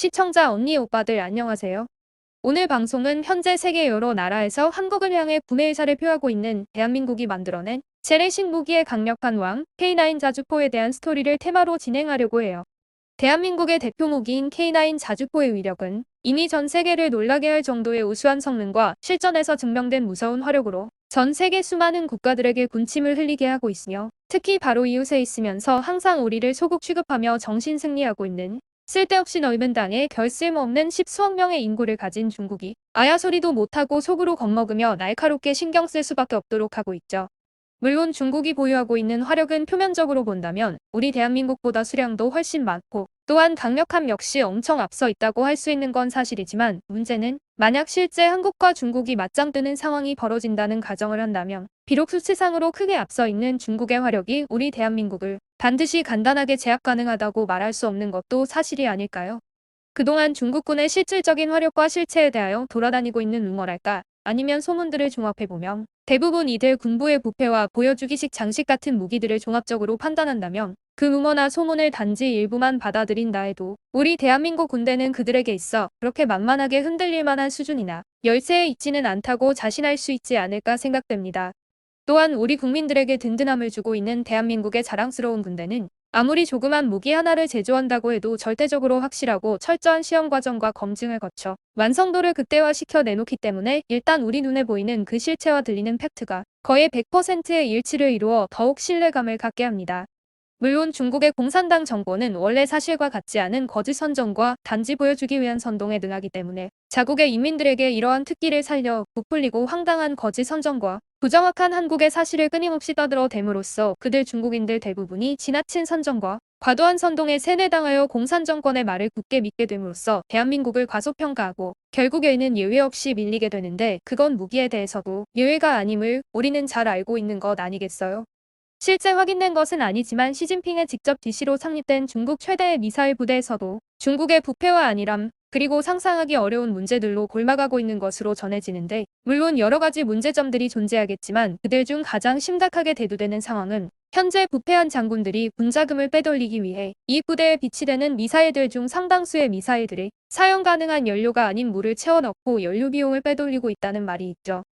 시청자 언니 오빠들 안녕하세요. 오늘 방송은 현재 세계 여러 나라에서 한국을 향해 구매 의사를 표하고 있는 대한민국이 만들어낸 재래식 무기의 강력한 왕 K9 자주포에 대한 스토리를 테마로 진행하려고 해요. 대한민국의 대표 무기인 K9 자주포의 위력은 이미 전 세계를 놀라게 할 정도의 우수한 성능과 실전에서 증명된 무서운 화력으로 전 세계 수많은 국가들에게 군침을 흘리게 하고 있으며 특히 바로 이웃에 있으면서 항상 우리를 소국 취급하며 정신 승리하고 있는 쓸데없이 넓은 땅에 별 쓸모없는 십수억 명의 인구를 가진 중국이 아야 소리도 못하고 속으로 겁먹으며 날카롭게 신경 쓸 수밖에 없도록 하고 있죠. 물론 중국이 보유하고 있는 화력은 표면적으로 본다면 우리 대한민국보다 수량도 훨씬 많고 또한 강력함 역시 엄청 앞서 있다고 할 수 있는 건 사실이지만 문제는 만약 실제 한국과 중국이 맞짱 뜨는 상황이 벌어진다는 가정을 한다면 비록 수치상으로 크게 앞서 있는 중국의 화력이 우리 대한민국을 반드시 간단하게 제압 가능하다고 말할 수 없는 것도 사실이 아닐까요? 그동안 중국군의 실질적인 화력과 실체에 대하여 돌아다니고 있는 루머랄까 아니면 소문들을 종합해보면 대부분 이들 군부의 부패와 보여주기식 장식 같은 무기들을 종합적으로 판단한다면 그 루머나 소문을 단지 일부만 받아들인다 해도 우리 대한민국 군대는 그들에게 있어 그렇게 만만하게 흔들릴 만한 수준이나 열세에 있지는 않다고 자신할 수 있지 않을까 생각됩니다. 또한 우리 국민들에게 든든함을 주고 있는 대한민국의 자랑스러운 군대는 아무리 조그만 무기 하나를 제조한다고 해도 절대적으로 확실하고 철저한 시험 과정과 검증을 거쳐 완성도를 극대화시켜 내놓기 때문에 일단 우리 눈에 보이는 그 실체와 들리는 팩트가 거의 100%의 일치를 이루어 더욱 신뢰감을 갖게 합니다. 물론 중국의 공산당 정권은 원래 사실과 같지 않은 거짓 선전과 단지 보여주기 위한 선동에 능하기 때문에 자국의 인민들에게 이러한 특기를 살려 부풀리고 황당한 거짓 선전과 부정확한 한국의 사실을 끊임없이 떠들어 댐으로써 그들 중국인들 대부분이 지나친 선전과 과도한 선동에 세뇌당하여 공산정권의 말을 굳게 믿게 됨으로써 대한민국을 과소평가하고 결국에는 예외 없이 밀리게 되는데 그건 무기에 대해서도 예외가 아님을 우리는 잘 알고 있는 것 아니겠어요? 실제 확인된 것은 아니지만 시진핑의 직접 지시로 창립된 중국 최대의 미사일 부대에서도 중국의 부패와 안일함 그리고 상상하기 어려운 문제들로 골마가고 있는 것으로 전해지는데 물론 여러 가지 문제점들이 존재하겠지만 그들 중 가장 심각하게 대두되는 상황은 현재 부패한 장군들이 군자금을 빼돌리기 위해 이 부대에 비치되는 미사일들 중 상당수의 미사일들이 사용 가능한 연료가 아닌 물을 채워 넣고 연료 비용을 빼돌리고 있다는 말이 있죠.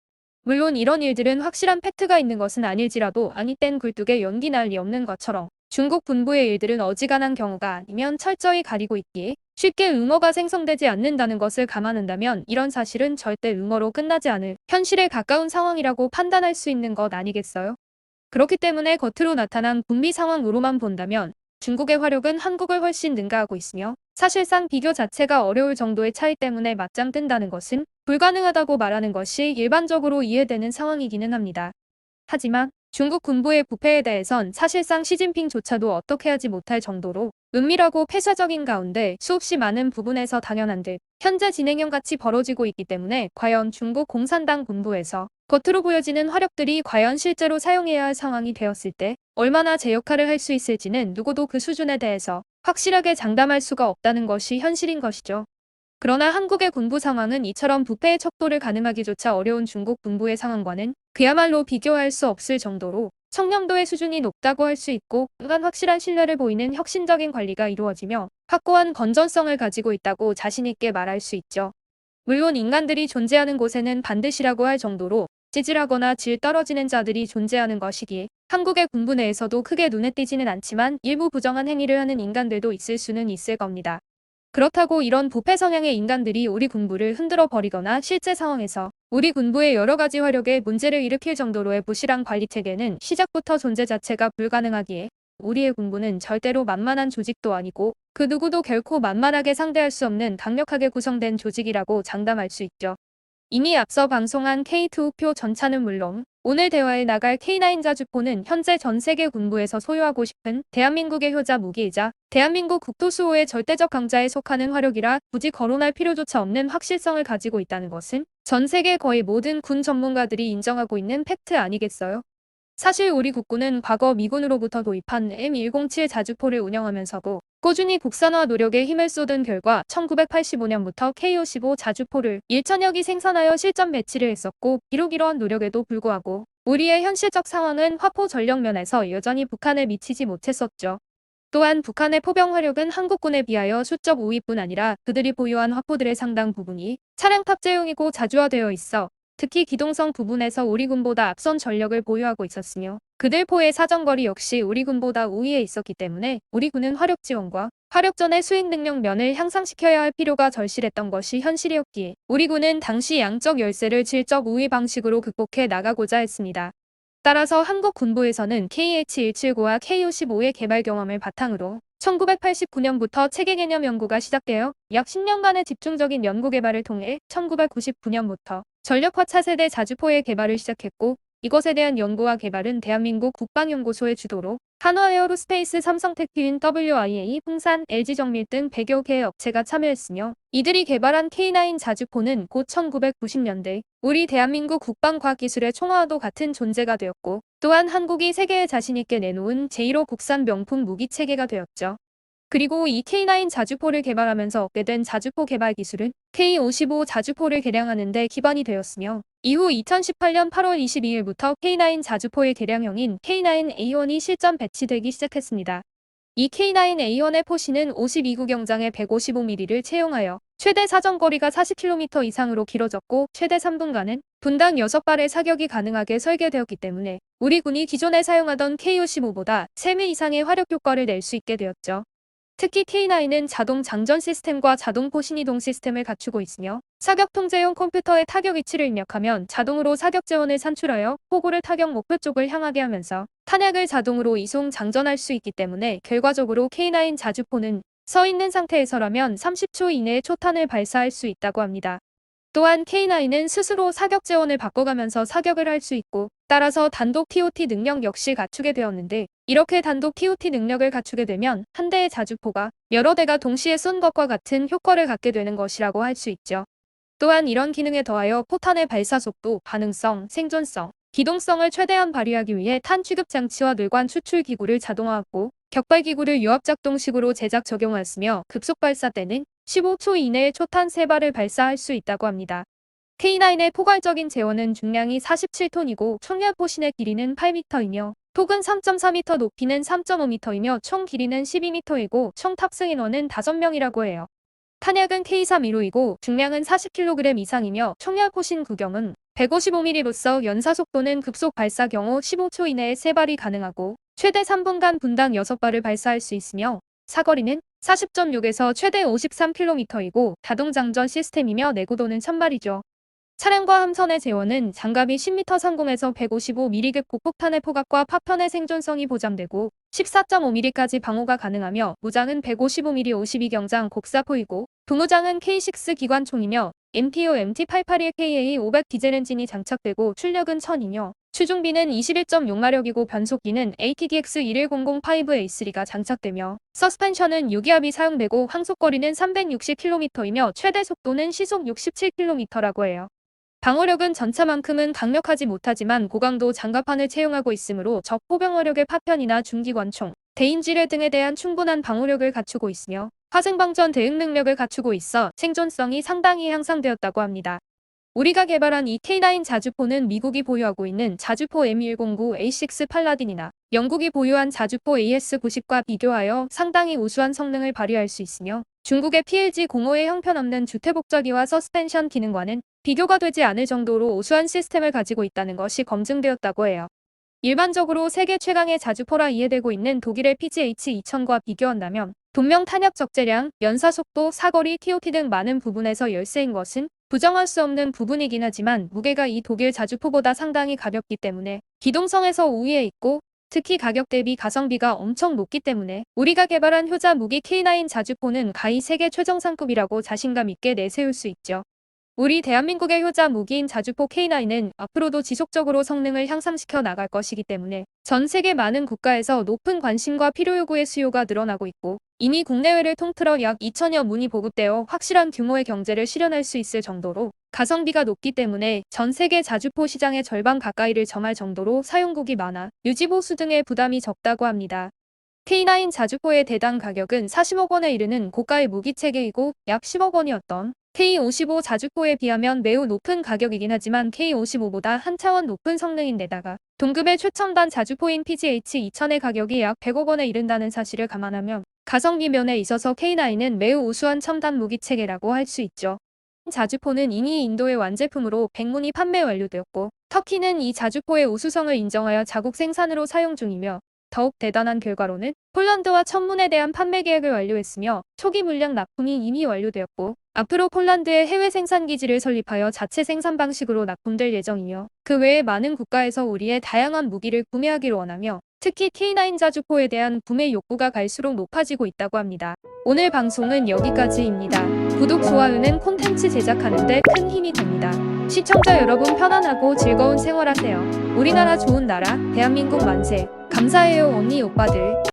물론 이런 일들은 확실한 팩트가 있는 것은 아닐지라도 아니 땐 굴뚝에 연기 날리 없는 것처럼 중국 분부의 일들은 어지간한 경우가 아니면 철저히 가리고 있기에 쉽게 응어가 생성되지 않는다는 것을 감안한다면 이런 사실은 절대 응어로 끝나지 않을 현실에 가까운 상황이라고 판단할 수 있는 것 아니겠어요? 그렇기 때문에 겉으로 나타난 북미 상황으로만 본다면 중국의 화력은 한국을 훨씬 능가하고 있으며 사실상 비교 자체가 어려울 정도의 차이 때문에 맞짱 뜬다는 것은 불가능하다고 말하는 것이 일반적으로 이해되는 상황이기는 합니다. 하지만 중국 군부의 부패에 대해선 사실상 시진핑조차도 어떻게 하지 못할 정도로 은밀하고 폐쇄적인 가운데 수없이 많은 부분에서 당연한 듯 현재 진행형 같이 벌어지고 있기 때문에 과연 중국 공산당 군부에서 겉으로 보여지는 화력들이 과연 실제로 사용해야 할 상황이 되었을 때 얼마나 제 역할을 할 수 있을지는 누구도 그 수준에 대해서 확실하게 장담할 수가 없다는 것이 현실인 것이죠. 그러나 한국의 군부 상황은 이처럼 부패의 척도를 가늠하기조차 어려운 중국 군부의 상황과는 그야말로 비교할 수 없을 정도로 청렴도의 수준이 높다고 할 수 있고 그간 확실한 신뢰를 보이는 혁신적인 관리가 이루어지며 확고한 건전성을 가지고 있다고 자신있게 말할 수 있죠. 물론 인간들이 존재하는 곳에는 반드시라고 할 정도로 찌질하거나 질 떨어지는 자들이 존재하는 것이기에 한국의 군부 내에서도 크게 눈에 띄지는 않지만 일부 부정한 행위를 하는 인간들도 있을 수는 있을 겁니다. 그렇다고 이런 부패 성향의 인간들이 우리 군부를 흔들어 버리거나 실제 상황에서 우리 군부의 여러 가지 화력에 문제를 일으킬 정도로의 부실한 관리 체계는 시작부터 존재 자체가 불가능하기에 우리의 군부는 절대로 만만한 조직도 아니고 그 누구도 결코 만만하게 상대할 수 없는 강력하게 구성된 조직이라고 장담할 수 있죠. 이미 앞서 방송한 K2 우표 전차는 물론 오늘 대화에 나갈 K9 자 주포는 현재 전 세계 군부에서 소유하고 싶은 대한민국의 효자 무기이자 대한민국 국토수호의 절대적 강자에 속하는 화력이라 굳이 거론할 필요조차 없는 확실성을 가지고 있다는 것은 전 세계 거의 모든 군 전문가들이 인정하고 있는 팩트 아니겠어요? 사실 우리 국군은 과거 미군으로부터 도입한 M107 자주포를 운영하면서도 꾸준히 국산화 노력에 힘을 쏟은 결과 1985년부터 K55 자주포를 1천여 기 생산하여 실전 배치를 했었고 비록 이러한 노력에도 불구하고 우리의 현실적 상황은 화포 전력 면에서 여전히 북한에 미치지 못했었죠. 또한 북한의 포병 화력은 한국군에 비하여 수적 우위뿐 아니라 그들이 보유한 화포들의 상당 부분이 차량 탑재용이고 자주화되어 있어 특히 기동성 부분에서 우리 군보다 앞선 전력을 보유하고 있었으며 그들 포의 사정거리 역시 우리 군보다 우위에 있었기 때문에 우리 군은 화력 지원과 화력전의 수행 능력 면을 향상시켜야 할 필요가 절실했던 것이 현실이었기에 우리 군은 당시 양적 열세를 질적 우위 방식으로 극복해 나가고자 했습니다. 따라서 한국 군부에서는 KH-179와 KO-15의 개발 경험을 바탕으로 1989년부터 체계 개념 연구가 시작되어 약 10년간의 집중적인 연구 개발을 통해 1999년부터 전력화 차세대 자주포의 개발을 시작했고 이것에 대한 연구와 개발은 대한민국 국방연구소의 주도로 한화에어로스페이스 삼성테크인 WIA, 풍산, LG정밀 등 100여 개의 업체가 참여했으며 이들이 개발한 K9 자주포는 곧 1990년대 우리 대한민국 국방과학기술의 총화와도 같은 존재가 되었고 또한 한국이 세계에 자신있게 내놓은 제1호 국산 명품 무기체계가 되었죠. 그리고 이 K9 자주포를 개발하면서 얻게 된 자주포 개발 기술은 K55 자주포를 개량하는 데 기반이 되었으며 이후 2018년 8월 22일부터 K9 자주포의 개량형인 K9A1이 실전 배치되기 시작했습니다. 이 K9A1의 포시는 52구 경장에 155mm를 채용하여 최대 사정거리가 40km 이상으로 길어졌고 최대 3분간은 분당 6발의 사격이 가능하게 설계되었기 때문에 우리 군이 기존에 사용하던 K55보다 3배 이상의 화력 효과를 낼 수 있게 되었죠. 특히 K9은 자동 장전 시스템과 자동 포신 이동 시스템을 갖추고 있으며 사격 통제용 컴퓨터의 타격 위치를 입력하면 자동으로 사격 재원을 산출하여 포구를 타격 목표 쪽을 향하게 하면서 탄약을 자동으로 이송 장전할 수 있기 때문에 결과적으로 K9 자주포는 서 있는 상태에서라면 30초 이내에 초탄을 발사할 수 있다고 합니다. 또한 K9은 스스로 사격 재원을 바꿔가면서 사격을 할 수 있고 따라서 단독 TOT 능력 역시 갖추게 되었는데 이렇게 단독 TOT 능력을 갖추게 되면 한 대의 자주포가 여러 대가 동시에 쏜 것과 같은 효과를 갖게 되는 것이라고 할 수 있죠. 또한 이런 기능에 더하여 포탄의 발사 속도, 반응성, 생존성, 기동성을 최대한 발휘하기 위해 탄 취급 장치와 뇌관 추출 기구를 자동화하고 격발 기구를 유압 작동식으로 제작 적용하였으며 급속 발사 때는 15초 이내에 초탄 3발을 발사할 수 있다고 합니다. K9의 포괄적인 재원은 중량이 47톤이고 총열 포신의 길이는 8m이며 톡은 3.4m 높이는 3.5m이며 총 길이는 12m이고 총 탑승 인원은 5명이라고 해요. 탄약은 K315이고 중량은 40kg 이상이며 총열 포신 구경은 155mm로서 연사 속도는 급속 발사 경우 15초 이내에 3발이 가능하고 최대 3분간 분당 6발을 발사할 수 있으며 사거리는 40.6에서 최대 53km이고 자동장전 시스템이며 내구도는 1000발이죠. 차량과 함선의 재원은 장갑이 10m 상공에서 155mm급 고폭탄의 포각과 파편의 생존성이 보장되고 14.5mm까지 방호가 가능하며 무장은 155mm 52경장 곡사포이고 부무장은 K6 기관총이며 MTO MT881KA 500 디젤 엔진이 장착되고 출력은 1000이며 추중비는 21.6마력이고 변속기는 ATDX 11005A3가 장착되며 서스펜션은 6기압이 사용되고 항속거리는 360km이며 최대 속도는 시속 67km라고 해요. 방어력은 전차만큼은 강력하지 못하지만 고강도 장갑판을 채용하고 있으므로 적 포병어력의 파편이나 중기관총, 대인지뢰 등에 대한 충분한 방어력을 갖추고 있으며 화생방전 대응 능력을 갖추고 있어 생존성이 상당히 향상되었다고 합니다. 우리가 개발한 이 K9 자주포는 미국이 보유하고 있는 자주포 M109A6 팔라딘이나 영국이 보유한 자주포 AS90과 비교하여 상당히 우수한 성능을 발휘할 수 있으며 중국의 PLG05의 형편없는 주퇴복저기와 서스펜션 기능과는 비교가 되지 않을 정도로 우수한 시스템을 가지고 있다는 것이 검증되었다고 해요. 일반적으로 세계 최강의 자주포라 이해되고 있는 독일의 PGH-2000과 비교한다면 동명 탄약 적재량, 연사 속도, 사거리, TOT 등 많은 부분에서 열세인 것은 부정할 수 없는 부분이긴 하지만 무게가 이 독일 자주포보다 상당히 가볍기 때문에 기동성에서 우위에 있고 특히 가격 대비 가성비가 엄청 높기 때문에 우리가 개발한 효자 무기 K9 자주포는 가히 세계 최정상급이라고 자신감 있게 내세울 수 있죠. 우리 대한민국의 효자 무기인 자주포 K9은 앞으로도 지속적으로 성능을 향상시켜 나갈 것이기 때문에 전 세계 많은 국가에서 높은 관심과 필요 요구의 수요가 늘어나고 있고 이미 국내외를 통틀어 약 2천여 문이 보급되어 확실한 규모의 경제를 실현할 수 있을 정도로 가성비가 높기 때문에 전 세계 자주포 시장의 절반 가까이를 점할 정도로 사용국이 많아 유지보수 등의 부담이 적다고 합니다. K9 자주포의 대당 가격은 40억 원에 이르는 고가의 무기 체계이고 약 10억 원이었던 K55 자주포에 비하면 매우 높은 가격이긴 하지만 K55보다 한 차원 높은 성능인데다가 동급의 최첨단 자주포인 PGH 2000의 가격이 약 100억 원에 이른다는 사실을 감안하면 가성비 면에 있어서 K9은 매우 우수한 첨단 무기 체계라고 할 수 있죠. 자주포는 이미 인도의 완제품으로 백문이 판매 완료되었고 터키는 이 자주포의 우수성을 인정하여 자국 생산으로 사용 중이며 더욱 대단한 결과로는 폴란드와 천문에 대한 판매 계약을 완료했으며 초기 물량 납품이 이미 완료되었고 앞으로 폴란드에 해외 생산 기지를 설립하여 자체 생산 방식으로 납품될 예정이며 그 외에 많은 국가에서 우리의 다양한 무기를 구매하기를 원하며 특히 K9 자주포에 대한 구매 욕구가 갈수록 높아지고 있다고 합니다. 오늘 방송은 여기까지입니다. 구독, 좋아요는 콘텐츠 제작하는데 큰 힘이 됩니다. 시청자 여러분 편안하고 즐거운 생활하세요. 우리나라 좋은 나라, 대한민국 만세. 감사해요 언니 오빠들.